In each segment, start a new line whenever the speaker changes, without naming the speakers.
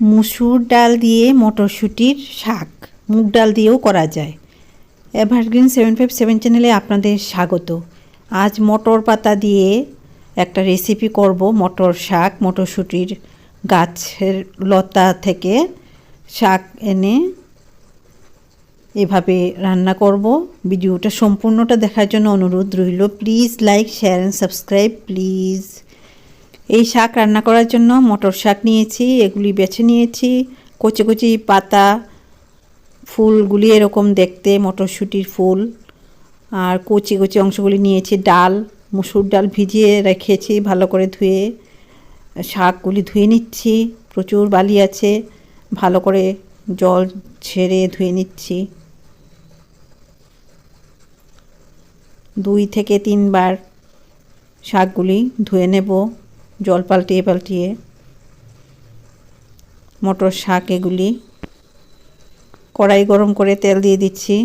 মুসুর ডাল দিয়ে মটরশুঁটির শাক। মুগ ডাল দিয়েও করা যায়। এভারগ্রিন সেভেন ফাইভ সেভেন চ্যানেলে আপনাদের স্বাগত। আজ মটর পাতা দিয়ে একটা রেসিপি করব, মটর শাক, মটরশুঁটির গাছের লতা থেকে শাক এনে এভাবে রান্না করব। ভিডিওটা সম্পূর্ণটা দেখার জন্য অনুরোধ রইল। Please like, share and subscribe please. এই শাক রান্না করার জন্য মটর শাক নিয়েছি, এগুলি বেছে নিয়েছি। কচি কচি পাতা, ফুলগুলি এরকম দেখতে, মটরশুঁটির ফুল। আর কচি কচি অংশগুলি নিয়েছি, ডাল, মুসুর ডাল ভিজিয়ে রেখেছি ভালো করে ধুয়ে। শাকগুলি ধুয়ে নিচ্ছি, প্রচুর বালি আছে, ভালো করে জল ছেড়ে ধুয়ে নিচ্ছি। দুই থেকে তিনবার শাকগুলি ধুয়ে নেব। জল পাল্টিয়ে পাল্টিয়ে, মটর শাক এগুলি, কড়াই গরম করে তেল দিয়ে দিচ্ছি,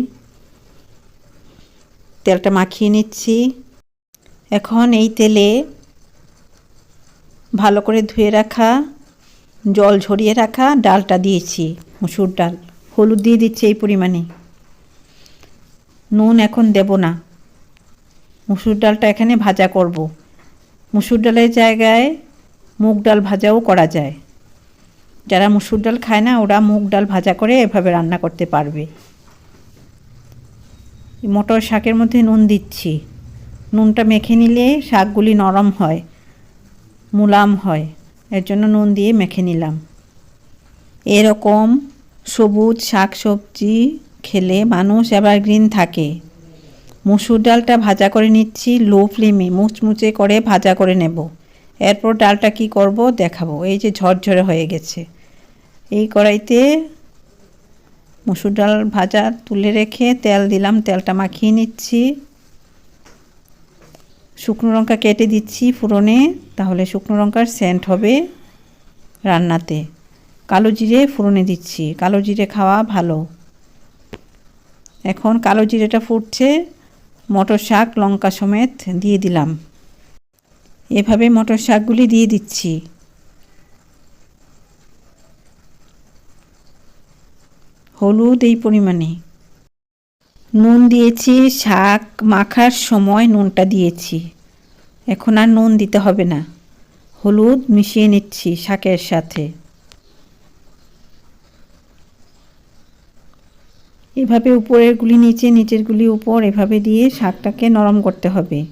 তেলটা মাখিয়ে নিচ্ছি। এখন এই তেলে ভালো করে ধুয়ে রাখা, জল ঝরিয়ে রাখা ডালটা দিয়েছি, মুসুর ডাল। হলুদ দিয়ে দিচ্ছি এই পরিমাণে। নুন এখন দেব না। মুসুর ডালটা এখানে ভাজা করব। মুসুর ডালের জায়গায় মুগ ডাল ভাজাও করা যায়। যারা মুসুর ডাল খায় না, ওরা মুগ ডাল ভাজা করে এভাবে রান্না করতে পারবে। মটর শাকের মধ্যে নুন দিচ্ছি। নুনটা মেখে নিলে শাকগুলি নরম হয়, মুলাম হয়। এর জন্য নুন দিয়ে মেখে নিলাম। এরকম সবুজ শাক সবজি খেলে মানুষ এভারগ্রিন থাকে। মুসুর ডালটা ভাজা করে নিচ্ছি, লো ফ্লেমে মুচমুচে করে ভাজা করে নেব। এরপর ডালটা কি করব দেখাবো। এই যে ঝরঝরে হয়ে গেছে। এই কড়াইতে মুসুর ডাল ভাজা তুলে রেখে তেল দিলাম, তেলটা মাখিয়ে নিচ্ছি। শুকনো লঙ্কা কেটে দিচ্ছি ফুরনে, তাহলে শুকনো লঙ্কার সেন্ট হবে রান্নাতে। কালো জিরে ফুরনে দিচ্ছি। কালো জিরে খাওয়া ভালো। এখন কালো জিরেটা ফুটছে। মটর শাক, লঙ্কা সমেত দিয়ে দিলাম। এভাবে মটর শাকগুলি দিয়ে দিচ্ছি। হলুদ এই পরিমাণে। নুন দিয়েছি, শাক মাখার সময় নুনটা দিয়েছি। এখন আর নুন দিতে হবে না। হলুদ মিশিয়ে নিচ্ছি শাকের সাথে। এভাবে উপরের গুলি নিচে, নিচের গুলি উপর এভাবে দিয়ে শাকটাকে নরম করতে হবে।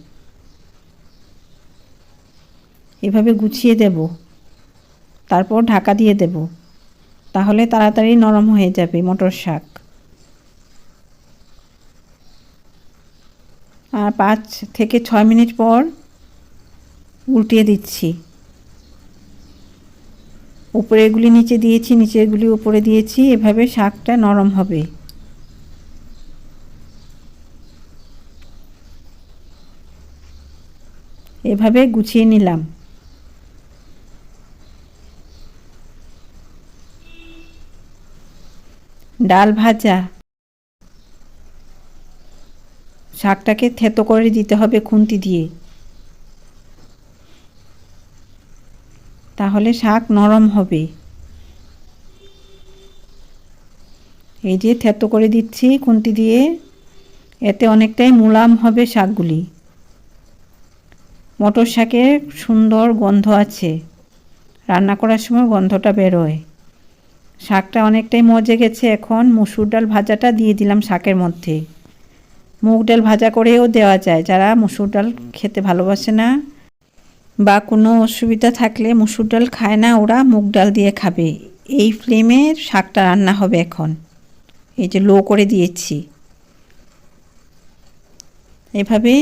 এভাবে গুছিয়ে দেব। তারপর ঢাকা দিয়ে দেব। তাহলে তাড়াতাড়ি নরম হয়ে যাবে মটর শাক। আর পাঁচ থেকে ছয় মিনিট পর উল্টিয়ে দিচ্ছি। উপরেগুলি নিচে দিয়েছি নিচেরগুলি উপরে দিয়েছি, এভাবে শাকটা নরম হবে। এভাবে গুছিয়ে নিলাম। ডাল ভাজা। শাকটাকে থেতো করে দিতে হবে খুন্তি দিয়ে। তাহলে শাক নরম হবে। এই যে থেতো করে দিচ্ছি খুন্তি দিয়ে, এতে অনেকটাই মুলাম হবে শাকগুলি। মটর শাকের সুন্দর গন্ধ আছে। রান্না করার সময় গন্ধটা বেরোয়। শাকটা অনেকটাই মজে গেছে এখন। মুসুর ডাল ভাজাটা দিয়ে দিলাম শাকের মধ্যে। মুগ ডাল ভাজা করেও দেওয়া যায়। যারা মুসুর ডাল খেতে ভালোবাসে না বা কোনো অসুবিধা থাকলে মুসুর ডাল খায় না, ওরা মুগ ডাল দিয়ে খাবে। এই ফ্লেমে শাকটা রান্না হবে এখন। এই যে লো করে দিয়েছি। এভাবে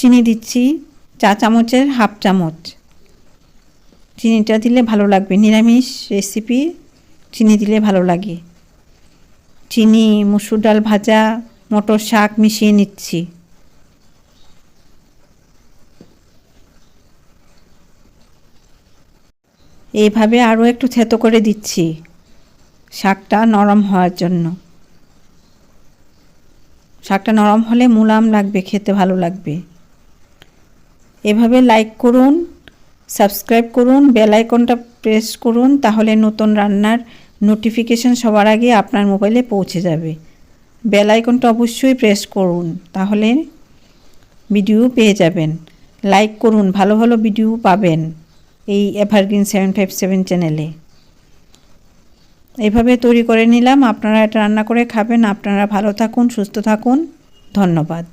চিনি দিচ্ছি চা চামচের হাফ চামচ। চিনিটা দিলে ভালো লাগবে, নিরামিষ রেসিপি চিনি দিলে ভালো লাগে। চিনি, মুসুর ডাল ভাজা, মটর শাক মিশিয়ে নিচ্ছি। এইভাবে আরও একটু থেতো করে দিচ্ছি শাকটা নরম হওয়ার জন্য। শাকটা নরম হলে মুলাম লাগবে, খেতে ভালো লাগবে। এভাবে লাইক করুন সাবস্ক্রাইব করুন বেল আইকনটা প্রেস করুন, তাহলে নতুন রান্নার নোটিফিকেশন সবার আগে আপনার মোবাইলে পৌঁছে যাবে। বেল আইকনটা অবশ্যই প্রেস করুন, তাহলে ভিডিও পেয়ে যাবেন। লাইক করুন, ভালো ভালো ভিডিও পাবেন এই এভারগ্রিন সেভেন ফাইভ সেভেন চ্যানেলে এভাবে তৈরি করে নিলাম, আপনারা এটা রান্না করে খাবেন। আপনারা ভালো থাকুন, সুস্থ থাকুন। ধন্যবাদ।